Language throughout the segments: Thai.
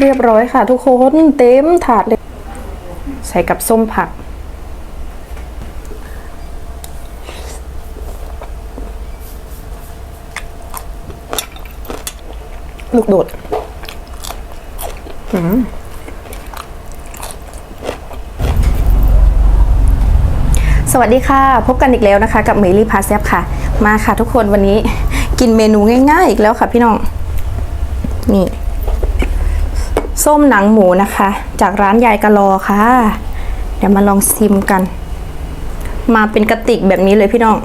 เรียบร้อยค่ะทุกคนเต็มถาดเลย ใส่กับส้มผัก ลูกโดดอืมสวัสดีค่ะ พบกันอีกแล้วนะคะ กับเมลี่พาเซฟค่ะ มาค่ะทุกคนวันนี้กินเมนูง่ายๆอีกแล้วค่ะพี่น้อง นี่ ส้มหนังหมูนะคะ จากร้านยายกะลอค่ะ เดี๋ยวมาลองซิมกัน มาเป็นกระติกแบบนี้เลยพี่น้อง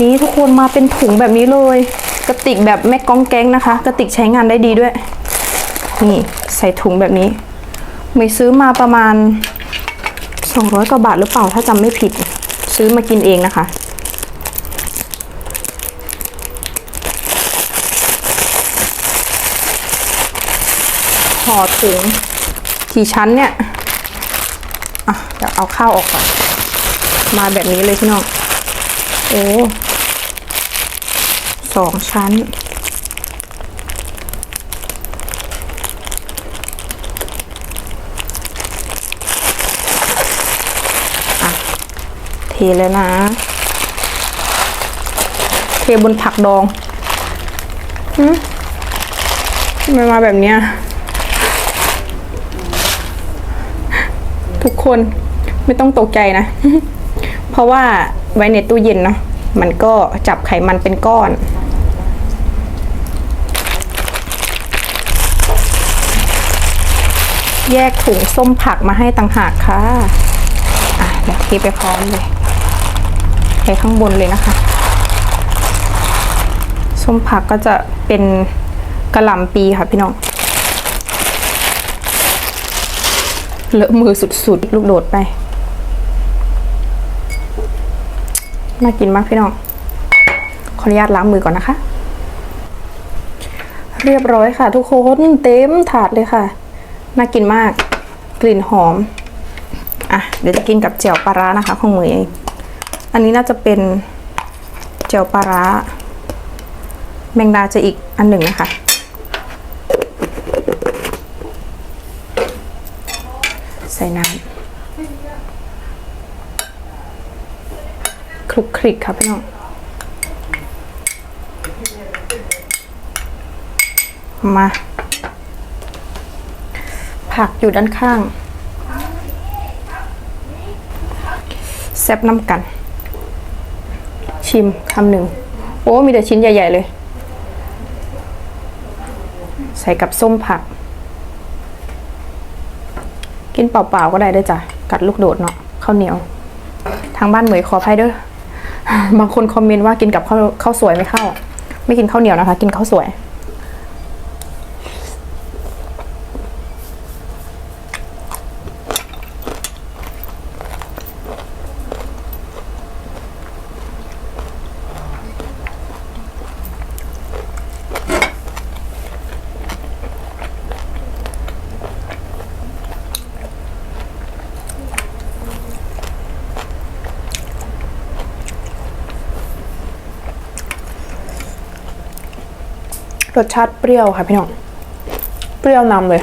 นี่ทุกคนมาเป็นถุงแบบนี้เลย กระติกแบบแม่ก้องแก๊งนะคะ กระติกใช้งานได้ดีด้วย นี่ใส่ถุงแบบนี้ ไม่ซื้อมาประมาณ 200 กว่าบาทหรือเปล่าถ้าจำไม่ผิด ซื้อมากินเองนะคะ ห่อถุงกี่ชั้นเนี่ยอะเดี๋ยวเอาข้าวออกก่อน มาแบบนี้เลยพี่น้อง โอ้สองชั้น อะ เทเลยนะ เทบนผักดอง หืมทำไมมาแบบเนี้ย ทุกคนไม่ต้องตกใจนะ เพราะว่าไว้ในตู้เย็นเนาะมันก็จับไขมันเป็นก้อน แยกถุงส้มผักมาให้ต่างหากค่ะ อะเดี๋ยวเทไปพร้อมเลยเทข้างบนเลยนะคะ ส้มผักก็จะเป็นกระหล่ำปีค่ะพี่น้อง เลอะมือสุดๆ ลูกโดดไป น่ากินมากพี่น้อง ขออนุญาตล้างมือก่อนนะคะ เรียบร้อยค่ะ ทุกคนเต็มถาดเลยค่ะ น่ากินมาก กลิ่นหอม อะ เดี๋ยวจะกินกับแจ่วปลาร้านะคะ ของมือเอง อันนี้น่าจะเป็นแจ่วปลาร้า แมงดาจะอีกอันหนึ่งนะคะ ส่น้ำคลุกคลิกค่ะพี่น้องมา ผักอยู่ด้านข้าง แซบน้ำกัน ชิมคำหนึ่ง โอ้ มีแต่ชิ้นใหญ่ ๆ เลย ใส่กับส้มผัก กินเปล่าๆก็ได้ด้วยจ้ะกัดลูกโดดเนาะข้าวเหนียว ทางบ้านเหมยขออภัยเด้อบางคนคอมเมนต์ว่ากินกับข้าวข้าวสวยไม่เข้า ไม่กินข้าวเหนียวนะคะ กินข้าวสวย สชาติเปรี้ยวค่ะพี่น้อง เปรี้ยวนำเลย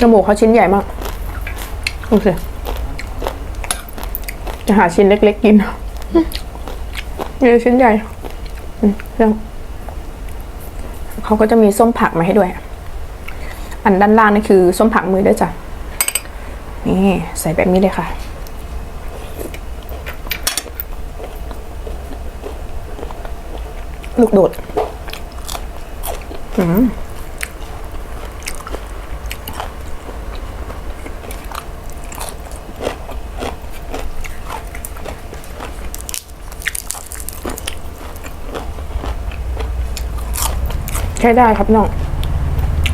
จมูกเขาชิ้นใหญ่มาก โอเค จะหาชิ้นเล็กๆกินนี่ชิ้นใหญ่อืมเรื่อง เขาก็จะมีส้มผักมาให้ด้วย อันด้านล่างนี่คือส้มผักมือด้วยจ้ะ นี่ใส่แบบนี้เลยค่ะ ลูกโดด อืม ใช้ได้ครับน้อง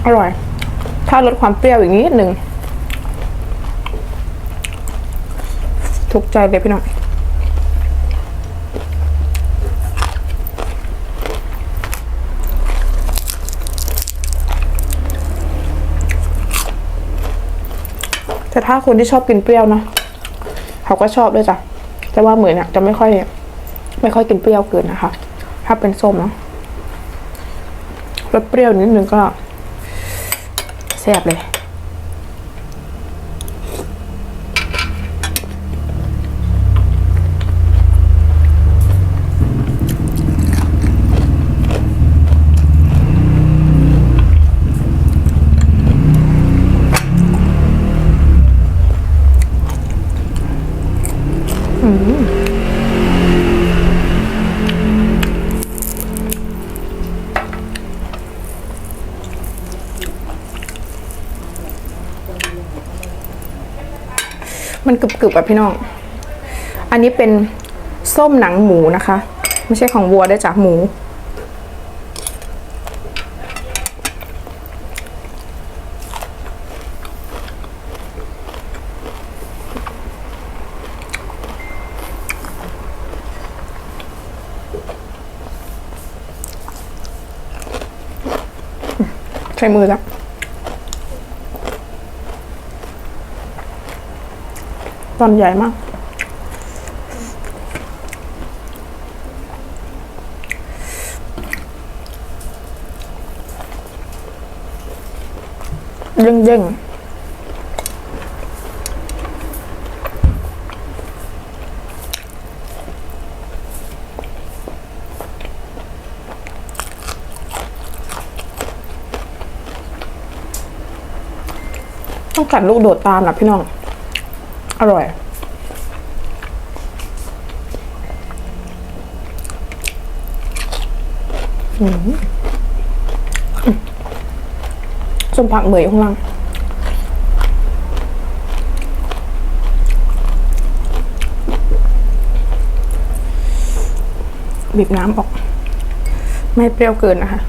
อร่อย ถ้าลดความเปรี้ยวอีกนิดหนึ่งถูกใจเลยพี่น้อง แต่ถ้าคนที่ชอบกินเปรี้ยวนะเขาก็ชอบด้วยจ้ะแต่ว่าเหมือนเนี่ยจะไม่ค่อย ไม่ค่อยกินเปรี้ยวเกินนะคะ ถ้าเป็นส้มเนาะ รสเปรี้ยวนิดนึงก็แซ่บเลยอืม กึบๆอะพี่น้อง อันนี้เป็นส้มหนังหมูนะคะ ไม่ใช่ของวัวได้จากหมู ใช้มือแล้ว ตอนใหญ่มากเด้งเด้งต้องกัดลูกโดดตามนะพี่น้อง อร่อยอืมส้มผักเหมยข้างล่างบีบน้ำออก ไม่เปรี้ยวเกินนะคะ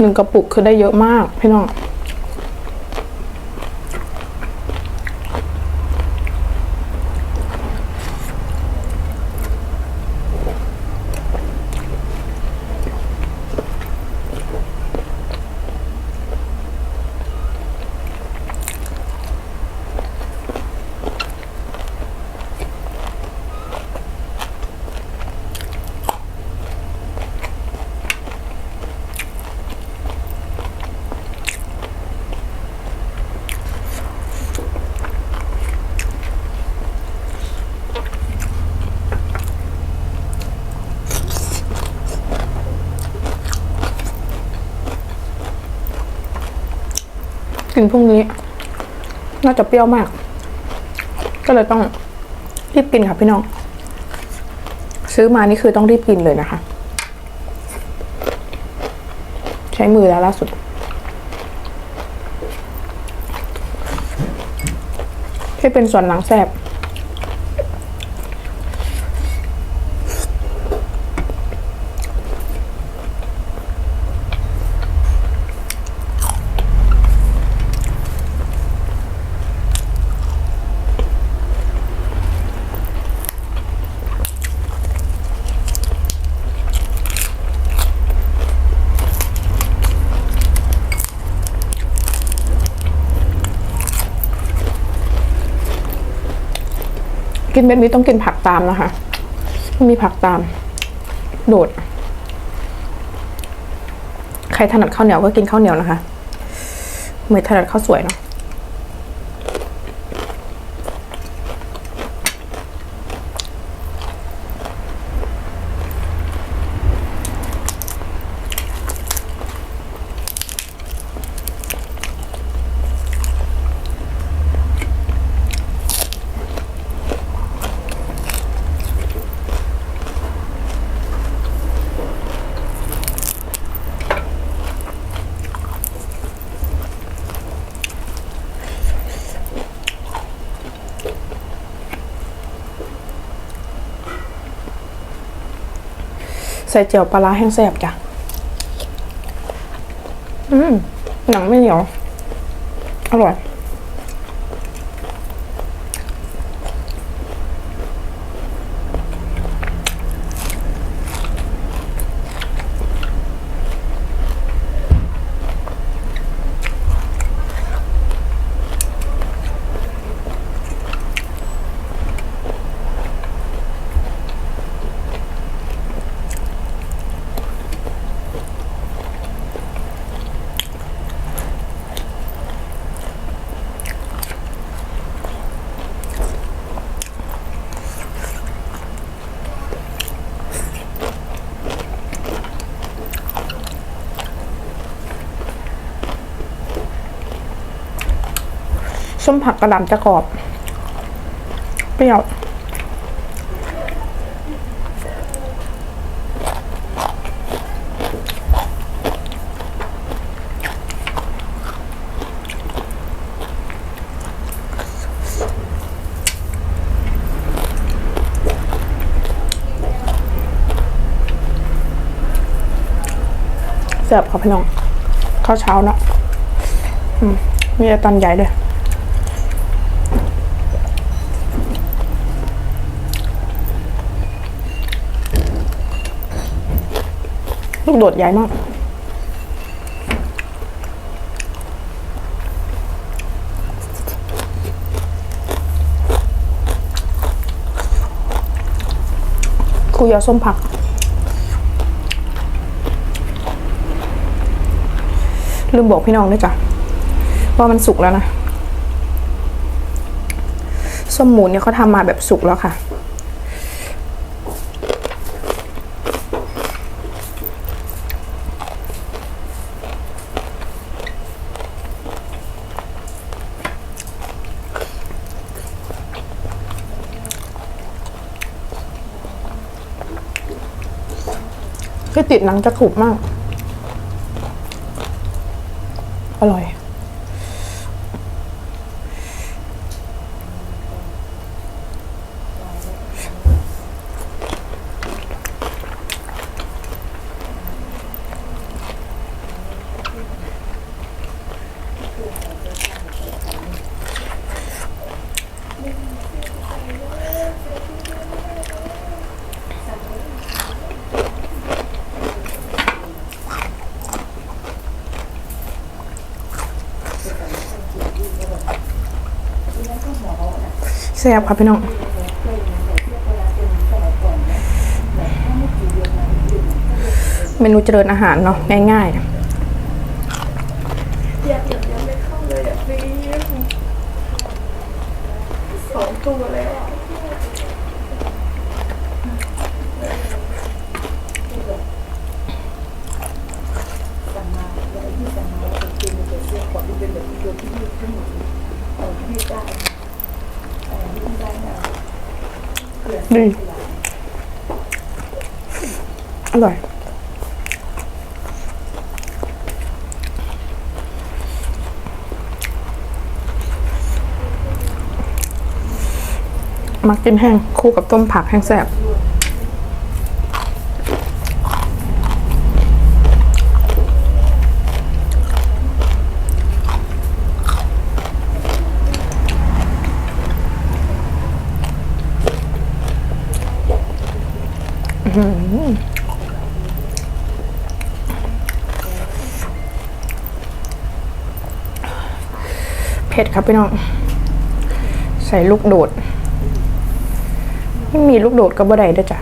หนึ่งกระปุกคือได้เยอะมากพี่น้อง กินพรุ่งนี้ น่าจะเปรี้ยวมาก ก็เลยต้องรีบกินค่ะพี่น้อง ซื้อมานี่คือต้องรีบกินเลยนะคะ ใช้มือแล้วล่าสุดที่เป็นส่วนหลังแสบ กินแบบนี้ต้องกินผักตามนะคะมันมีผักตาม โดด ใครถนัดข้าวเหนียวก็กินข้าวเหนียวนะคะเหมือนถนัดข้าวสวยเนาะ ใส่เจียวปลาร้าแห้งแซ่บจ้ะ อืม หนังไม่เหนียว อร่อย ส้มผักกระหล่ำจะกรอบเปรี้ยวเสิร์ฟครับพี่น้องข้าวเช้าเนาะอืมมีแต่ตอนใหญ่เลย ลูกโดดใหญ่มาก คุยาส้มผัก ลืมบอกพี่น้องด้วยจ้ะ ว่ามันสุกแล้วนะ ส้มหมูเนี่ยเขาทำมาแบบสุกแล้วค่ะ ก็ติดหนังจะกรุบมาก แซ่บครับพี่น้องเมนูเจริญอาหารเนาะง่ายๆอยากแบบยังไม่เข้าเลยอะพี่สองตัวแล้ว อะๆดีอร่อย มักกินแห้งคู่กับต้มผักแห้งแซ่บ เผ็ดครับพี่น้อง ใส่ลูกโดด ไม่มีลูกโดดก็บ่ได้ด้วยจ้ะ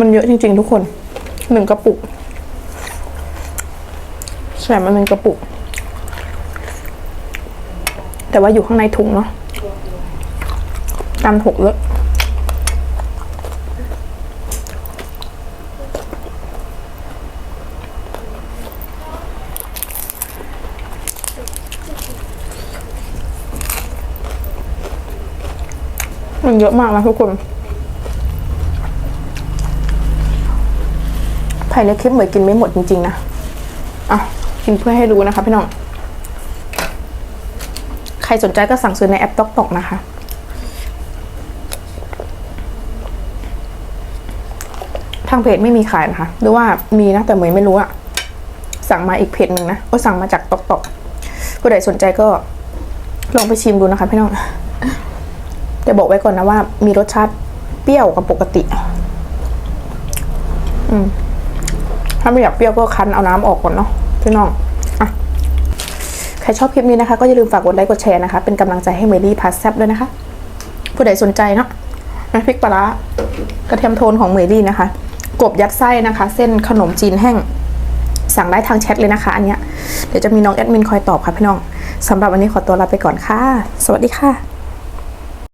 มันเยอะจริง ๆ ทุกคนหนึ่งกระปุกใส่มาหนึ่งกระปุก แต่ว่าอยู่ข้างในถุงเนาะตามหกเลยมันเยอะมากนะทุกคน ภายในคลิปเหมือนกินไม่หมดจริงๆนะอะกินเพื่อให้รู้นะคะพี่น้อง ใครสนใจก็สั่งซื้อในแอปต๊อกตอกนะคะ ทางเพจไม่มีขายนะคะ หรือว่ามีนะแต่เหมยไม่รู้อะสั่งมาอีกเพจหนึ่งนะก็สั่งมาจากต๊อกตอกผู้ใดสนใจก็ลองไปชิมดูนะคะพี่น้องแต่บอกไว้ก่อนนะว่ามีรสชาติเปรี้ยวกับปกติ อืมาไม่อยากเปรี้ยวก็คั้นเอาน้ำออกก่อนเนาะพี่น้องอะใครชอบคลิปนี้นะคะ ก็อย่าลืมฝากกดไลค์กดแชร์นะคะ เป็นกำลังใจให้เมลี่พาสแซบด้วยนะคะ ผู้ใดสนใจเนาะน้ำพริกปลาร้ากระเทียมโทนของเมลี่นะคะ กบยัดไส้นะคะ เส้นขนมจีนแห้งสั่งได้ทางแชทเลยนะคะ อันเนี้ยเดี๋ยวจะมีน้องแอดมินคอยตอบค่ะพี่น้องสำหรับวันนี้ขอตัวลาไปก่อนค่ะ สวัสดีค่ะ